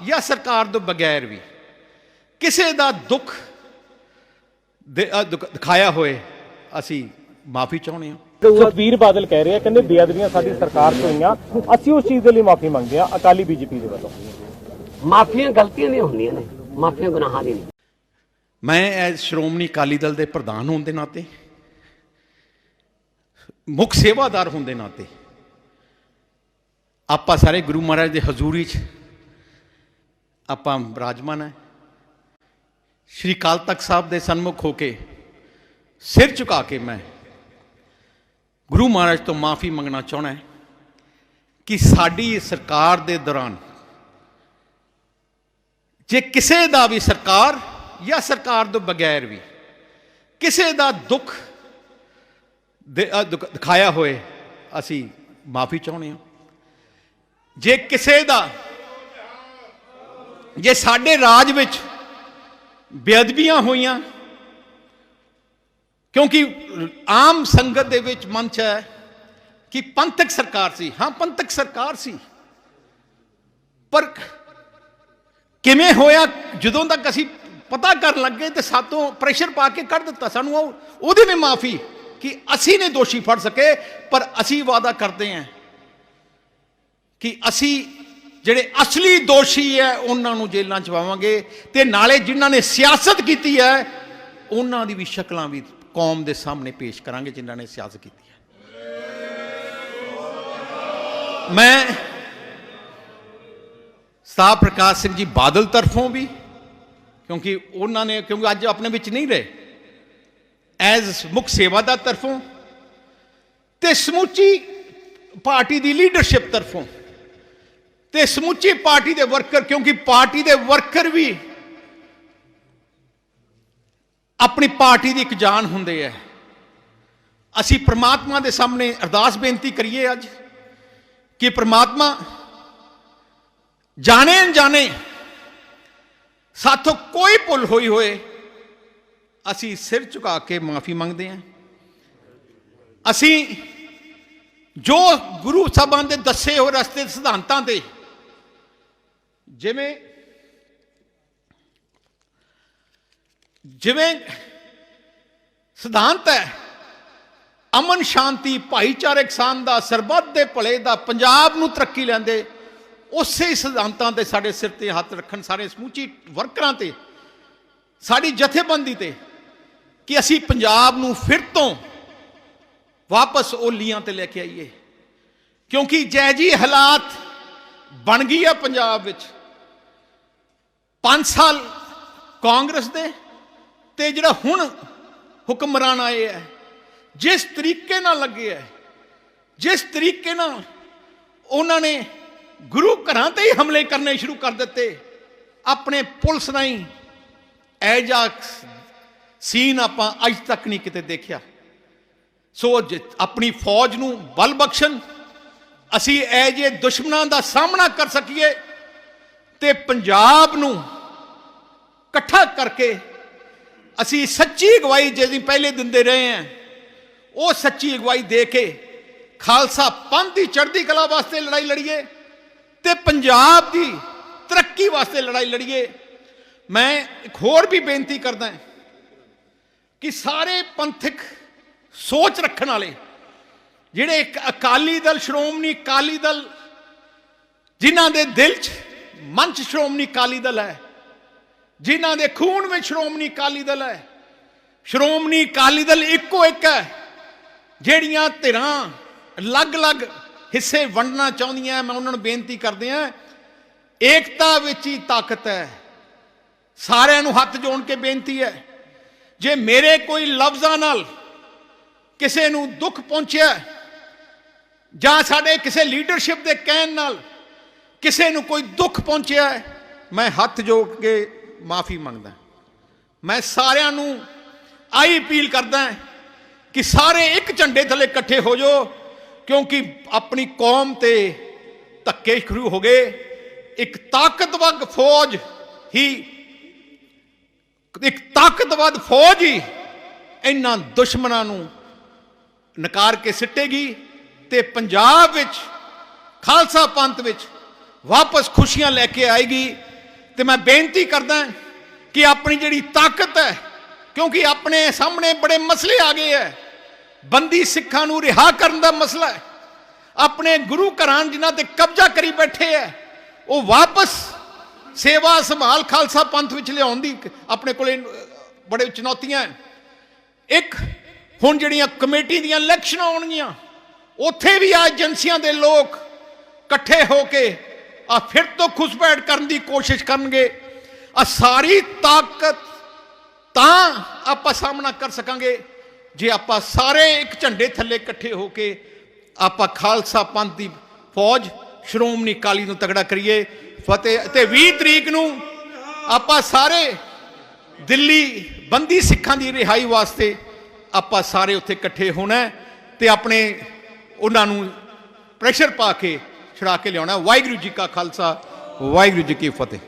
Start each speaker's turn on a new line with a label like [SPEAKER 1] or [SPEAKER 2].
[SPEAKER 1] ਜਾਂ ਸਰਕਾਰ ਤੋਂ ਬਗੈਰ ਵੀ ਕਿਸੇ ਦਾ ਦੁੱਖ ਦਿਖਾਇਆ ਹੋਏ ਅਸੀਂ ਮਾਫੀ ਚਾਹੁੰਦੇ ਹਾਂ।
[SPEAKER 2] ਸੁਖਬੀਰ ਬਾਦਲ ਕਹਿ ਰਹੇ ਕਹਿੰਦੇ ਬੇਅਦਬੀਆਂ ਸਾਡੀ ਸਰਕਾਰ ਤੋਂ ਹੋਈਆਂ ਅਸੀਂ ਉਸ ਚੀਜ਼ ਦੇ ਲਈ ਮਾਫੀ ਮੰਗਦੇ ਆ ਅਕਾਲੀ ਬੀਜੇਪੀ ਦੇ ਵੱਲੋਂ।
[SPEAKER 3] ਮਾਫੀਆਂ ਗਲਤੀਆਂ ਨਹੀਂ ਹੁੰਦੀਆਂ ਨੇ ਮਾਫੀਆਂ ਗੁਨਾਹਾਂ ਦੀ ਨਹੀਂ
[SPEAKER 1] ਮੈਂ ਐਜ਼ ਸ਼੍ਰੋਮਣੀ ਅਕਾਲੀ ਦਲ ਦੇ ਪ੍ਰਧਾਨ ਹੋਣ ਦੇ ਨਾਤੇ ਮੁੱਖ ਸੇਵਾਦਾਰ ਹੋਣ ਦੇ ਨਾਤੇ ਆਪਾਂ ਸਾਰੇ ਗੁਰੂ ਮਹਾਰਾਜ ਦੇ ਹਜ਼ੂਰੀ 'ਚ ਆਪਾਂ ਬਿਰਾਜਮਾਨ ਹੈ। ਸ਼੍ਰੀ ਕਾਲ ਤਖਤ ਸਾਹਿਬ ਦੇ ਸਨਮੁਖ ਹੋ ਕੇ ਸਿਰ ਝੁਕਾ ਕੇ ਮੈਂ ਗੁਰੂ ਮਹਾਰਾਜ ਤੋਂ ਮਾਫੀ ਮੰਗਣਾ ਚਾਹਣਾ ਹੈ ਕਿ ਸਾਡੀ ਸਰਕਾਰ ਦੇ ਦੌਰਾਨ ਜੇ ਕਿਸੇ ਦਾ ਵੀ ਸਰਕਾਰ ਜਾਂ ਸਰਕਾਰ ਤੋਂ ਬਗੈਰ ਵੀ ਕਿਸੇ ਦਾ ਦੁੱਖ ਦਿਖਾਇਆ ਹੋਏ, ਅਸੀਂ ਮਾਫੀ ਚਾਹੁੰਦੇ ਹਾਂ। ਜੇ ਕਿਸੇ ਦਾ ਜੇ ਸਾਡੇ ਰਾਜ ਵਿੱਚ ਬੇਅਦਬੀਆਂ ਹੋਈਆਂ, ਕਿਉਂਕਿ ਆਮ ਸੰਗਤ ਦੇ ਵਿੱਚ ਮਨ ਚ ਹੈ ਕਿ ਪੰਥਕ ਸਰਕਾਰ ਸੀ। ਹਾਂ, ਪੰਥਕ ਸਰਕਾਰ ਸੀ। ਪਰ ਕਿਵੇਂ ਹੋਇਆ, ਜਦੋਂ ਤੱਕ ਅਸੀਂ ਪਤਾ ਕਰਨ ਲੱਗੇ ਤੇ ਸਾਤੋਂ ਪ੍ਰੈਸ਼ਰ ਪਾ ਕੇ ਕੱਢ ਦਿੱਤਾ, ਸਾਨੂੰ ਉਹ ਉਹਦੇ ਵੀ ਮਾਫੀ ਕਿ ਅਸੀਂ ਨੇ ਦੋਸ਼ੀ ਫੜ ਸਕੇ, ਪਰ ਅਸੀਂ ਵਾਅਦਾ ਕਰਦੇ ਹਾਂ ਕਿ ਅਸੀਂ ਜਿਹੜੇ ਅਸਲੀ ਦੋਸ਼ੀ ਹੈ ਉਹਨਾਂ ਨੂੰ ਜੇਲ੍ਹਾਂ ਚ ਪਾਵਾਂਗੇ। ਤੇ ਨਾਲੇ ਜਿਨ੍ਹਾਂ ਨੇ ਸਿਆਸਤ ਕੀਤੀ ਹੈ ਉਹਨਾਂ ਦੀ ਵੀ ਸ਼ਕਲਾਂ ਵੀ ਕੌਮ ਦੇ ਸਾਹਮਣੇ ਪੇਸ਼ ਕਰਾਂਗੇ, ਜਿਨ੍ਹਾਂ ਨੇ ਸਿਆਸਤ ਕੀਤੀ ਹੈ ਮੈਂ ਸਾਹਿਬ ਪ੍ਰਕਾਸ਼ ਸਿੰਘ ਜੀ ਬਾਦਲ ਤਰਫੋਂ ਵੀ, ਕਿਉਂਕਿ ਉਹਨਾਂ ਨੇ, ਕਿਉਂਕਿ ਅੱਜ ਆਪਣੇ ਵਿੱਚ ਨਹੀਂ ਰਹੇ। ਐਜ਼ ਮੁੱਖ ਸੇਵਾਦਾਰ ਤਰਫੋਂ ਤੇ ਸਮੁੱਚੀ ਪਾਰਟੀ ਦੀ ਲੀਡਰਸ਼ਿਪ ਤਰਫੋਂ ਤੇ ਸਮੁੱਚੀ ਪਾਰਟੀ ਦੇ ਵਰਕਰ, ਕਿਉਂਕਿ ਪਾਰਟੀ ਦੇ ਵਰਕਰ ਵੀ ਆਪਣੀ ਪਾਰਟੀ ਦੀ ਇੱਕ ਜਾਨ ਹੁੰਦੇ ਹੈ ਅਸੀਂ ਪ੍ਰਮਾਤਮਾ ਦੇ ਸਾਹਮਣੇ ਅਰਦਾਸ ਬੇਨਤੀ ਕਰੀਏ ਅੱਜ ਕਿ ਪ੍ਰਮਾਤਮਾ ਜਾਣੇ ਅਣਜਾਣੇ ਸਾਥੋਂ ਕੋਈ ਭੁੱਲ ਹੋਈ ਹੋਏ, ਅਸੀਂ ਸਿਰ ਝੁਕਾ ਕੇ ਮਾਫੀ ਮੰਗਦੇ ਹਾਂ ਅਸੀਂ ਜੋ ਗੁਰੂ ਸਾਹਿਬਾਨ ਦੇ ਦੱਸੇ ਹੋਏ ਰਸਤੇ ਦੇ ਸਿਧਾਂਤਾਂ ਤੇ ਜਿਵੇਂ ਜਿਵੇਂ ਸਿਧਾਂਤ ਹੈ, ਅਮਨ ਸ਼ਾਂਤੀ ਭਾਈਚਾਰਕ ਸਾਂਝ ਦਾ ਸਰਬੱਤ ਦੇ ਭਲੇ ਦਾ ਪੰਜਾਬ ਨੂੰ ਤਰੱਕੀ ਲੈਂਦੇ, ਉਸੇ ਸਿਧਾਂਤਾਂ ਤੇ ਸਾਡੇ ਸਿਰ ਤੇ ਹੱਥ ਰੱਖਣ ਸਾਰੇ ਸਮੂਚੀ ਵਰਕਰਾਂ ਤੇ, ਸਾਡੀ ਜਥੇਬੰਦੀ ਤੇ, ਕਿ ਅਸੀਂ ਪੰਜਾਬ ਨੂੰ ਫਿਰ ਤੋਂ ਵਾਪਸ ਓਲੀਆਂ ਤੇ ਲੈ ਕੇ ਆਈਏ। ਕਿਉਂਕਿ ਜੈ ਜੀ ਹਾਲਾਤ ਬਣ ਗਈ ਆ ਪੰਜਾਬ ਵਿੱਚ। 5 ਸਾਲ ਕਾਂਗਰਸ ਦੇ ਤੇ ਜਿਹੜਾ ਹੁਣ ਹੁਕਮਰਾਨ ਆਏ ਹੈ ਜਿਸ ਤਰੀਕੇ ਨਾਲ ਲੱਗੇ ਹੈ ਜਿਸ ਤਰੀਕੇ ਨਾਲ ਉਹਨਾਂ ਨੇ ਗੁਰੂ ਘਰਾਂ ਤੇ ਹੀ ਹਮਲੇ ਕਰਨੇ ਸ਼ੁਰੂ ਕਰ ਦਿੱਤੇ, ਆਪਣੇ ਪੁਲਿਸ ਰਾਹੀਂ ਐਜਾ ਸੀਨ ਆਪਾਂ ਅੱਜ ਤੱਕ ਨਹੀਂ ਕਿਤੇ ਦੇਖਿਆ। ਸੋ ਜ- ਆਪਣੀ ਫੌਜ ਨੂੰ ਬਲ ਬਖਸ਼ਣ, ਅਸੀਂ ਇਹ ਜੇ ਦੁਸ਼ਮਣਾਂ ਦਾ ਸਾਹਮਣਾ ਕਰ ਸਕੀਏ ਤੇ ਪੰਜਾਬ ਨੂੰ ਇਕੱਠਾ ਕਰਕੇ ਅਸੀਂ ਸੱਚੀ ਅਗਵਾਈ ਜਿਹਦੀ ਪਹਿਲੇ ਦਿੰਦੇ ਰਹੇ ਹਾਂ, ਉਹ ਸੱਚੀ ਅਗਵਾਈ ਦੇ ਕੇ ਖਾਲਸਾ ਪੰਥ ਦੀ ਚੜ੍ਹਦੀ ਕਲਾ ਵਾਸਤੇ ਲੜਾਈ ਲੜੀਏ ਤੇ ਪੰਜਾਬ ਦੀ ਤਰੱਕੀ ਵਾਸਤੇ ਲੜਾਈ ਲੜੀਏ। ਮੈਂ ਇੱਕ ਹੋਰ ਵੀ ਬੇਨਤੀ ਕਰਦਾ ਕਿ ਸਾਰੇ ਪੰਥਕ ਸੋਚ ਰੱਖਣ ਵਾਲੇ, ਜਿਹੜੇ ਅਕਾਲੀ ਦਲ, ਸ਼੍ਰੋਮਣੀ ਅਕਾਲੀ ਦਲ, ਜਿਨ੍ਹਾਂ ਦੇ ਦਿਲ 'ਚ ਮੰਚ ਸ਼੍ਰੋਮਣੀ ਅਕਾਲੀ ਦਲ ਹੈ। ਜਿਨ੍ਹਾਂ ਦੇ ਖੂਨ ਵਿੱਚ ਸ਼੍ਰੋਮਣੀ ਅਕਾਲੀ ਦਲ ਹੈ। ਸ਼੍ਰੋਮਣੀ ਅਕਾਲੀ ਦਲ ਇੱਕੋ ਇੱਕ ਹੈ। ਜਿਹੜੀਆਂ ਧਿਰਾਂ ਅਲੱਗ-ਅਲੱਗ ਹਿੱਸੇ ਵੰਡਣਾ ਚਾਹੁੰਦੀਆਂ ਮੈਂ ਉਹਨਾਂ ਨੂੰ ਬੇਨਤੀ ਕਰਦੇ ਹਾਂ, ਏਕਤਾ ਵਿੱਚ ਹੀ ਤਾਕਤ ਹੈ। ਸਾਰਿਆਂ ਨੂੰ ਹੱਥ ਜੋੜ ਕੇ ਬੇਨਤੀ ਹੈ, ਜੇ ਮੇਰੇ ਕੋਈ ਲਫ਼ਜ਼ਾਂ ਨਾਲ ਕਿਸੇ ਨੂੰ ਦੁੱਖ ਪਹੁੰਚਿਆ ਜਾਂ ਸਾਡੇ ਕਿਸੇ ਲੀਡਰਸ਼ਿਪ ਦੇ ਕਹਿਣ ਨਾਲ ਕਿਸੇ ਨੂੰ ਕੋਈ ਦੁੱਖ ਪਹੁੰਚਿਆ ਹੈ, ਮੈਂ ਹੱਥ ਜੋੜ ਕੇ ਮਾਫੀ ਮੰਗਦਾ ਮੈਂ ਸਾਰਿਆਂ ਨੂੰ ਆਈ ਅਪੀਲ ਕਰਦਾ ਕਿ ਸਾਰੇ ਇੱਕ ਝੰਡੇ ਥੱਲੇ ਇਕੱਠੇ ਹੋ ਜਾਓ, ਕਿਉਂਕਿ ਆਪਣੀ ਕੌਮ ਤੇ ਧੱਕੇ ਸ਼ੁਰੂ ਹੋ ਗਏ। ਇੱਕ ਤਾਕਤਵਰ ਫੌਜ ਹੀ, ਇੱਕ ਤਾਕਤਵਰ ਫੌਜ ਹੀ ਇਹਨਾਂ ਦੁਸ਼ਮਣਾਂ ਨੂੰ ਨਕਾਰ ਕੇ ਸਿੱਟੇਗੀ ਤੇ ਪੰਜਾਬ ਵਿੱਚ, ਖਾਲਸਾ ਪੰਥ ਵਿੱਚ ਵਾਪਸ ਖੁਸ਼ੀਆਂ ਲੈ ਕੇ ਆਏਗੀ। ਤੇ ਮੈਂ ਬੇਨਤੀ ਕਰਦਾ ਕਿ ਆਪਣੀ ਜਿਹੜੀ ਤਾਕਤ ਹੈ, ਕਿਉਂਕਿ ਆਪਣੇ ਸਾਹਮਣੇ ਬੜੇ ਮਸਲੇ ਆ ਗਏ ਹੈ। ਬੰਦੀ ਸਿੱਖਾਂ ਨੂੰ ਰਿਹਾ ਕਰਨ ਦਾ ਮਸਲਾ ਹੈ। ਆਪਣੇ ਗੁਰੂ ਘਰਾਂ ਜਿਨ੍ਹਾਂ ਤੇ ਕਬਜ਼ਾ ਕਰੀ ਬੈਠੇ ਹੈ, ਉਹ ਵਾਪਸ ਸੇਵਾ ਸੰਭਾਲ ਖਾਲਸਾ ਪੰਥ ਵਿੱਚ ਲਿਆਉਣ ਦੀ ਆਪਣੇ ਕੋਲੇ ਬੜੇ ਚੁਣੌਤੀਆਂ ਹਨ। ਇੱਕ, ਹੁਣ ਜਿਹੜੀਆਂ ਕਮੇਟੀ ਦੀਆਂ ਇਲੈਕਸ਼ਨਾਂ ਆਉਣਗੀਆਂ, ਉੱਥੇ ਵੀ ਆ ਏਜੰਸੀਆਂ ਦੇ ਲੋਕ ਇਕੱਠੇ ਹੋ ਕੇ ਆ ਫਿਰ ਤੋਂ ਖੁਸਪੈਠ ਕਰਨ ਦੀ ਕੋਸ਼ਿਸ਼ ਕਰਨਗੇ। ਆ ਸਾਰੀ ਤਾਕਤ ਤਾਂ ਆਪਾਂ ਸਾਹਮਣਾ ਕਰ ਸਕਾਂਗੇ। ਜੇ ਆਪਾਂ ਸਾਰੇ ਇੱਕ ਝੰਡੇ ਥੱਲੇ ਇਕੱਠੇ ਹੋ ਕੇ ਆਪਾਂ ਖਾਲਸਾ ਪੰਥ ਦੀ ਫੌਜ ਸ਼੍ਰੋਮਣੀ ਅਕਾਲੀ ਨੂੰ ਤਗੜਾ ਕਰੀਏ, ਫਤਿਹ ਤੇ 20 ਤਰੀਕ ਨੂੰ ਆਪਾਂ ਸਾਰੇ ਦਿੱਲੀ ਬੰਦੀ ਸਿੱਖਾਂ ਦੀ ਰਿਹਾਈ ਵਾਸਤੇ ਆਪਾਂ ਸਾਰੇ ਉੱਥੇ ਇਕੱਠੇ ਹੋਣਾ ਹੈ ਤੇ ਆਪਣੇ ਉਹਨਾਂ ਨੂੰ ਪ੍ਰੈਸ਼ਰ ਪਾ ਕੇ ਛੁਡਾ ਕੇ ਲਿਆਉਣਾ ਵਾਹਿਗੁਰੂ ਜੀ ਕਾ ਖਾਲਸਾ ਵਾਹਿਗੁਰੂ ਜੀ ਕੀ ਫਤਿਹ।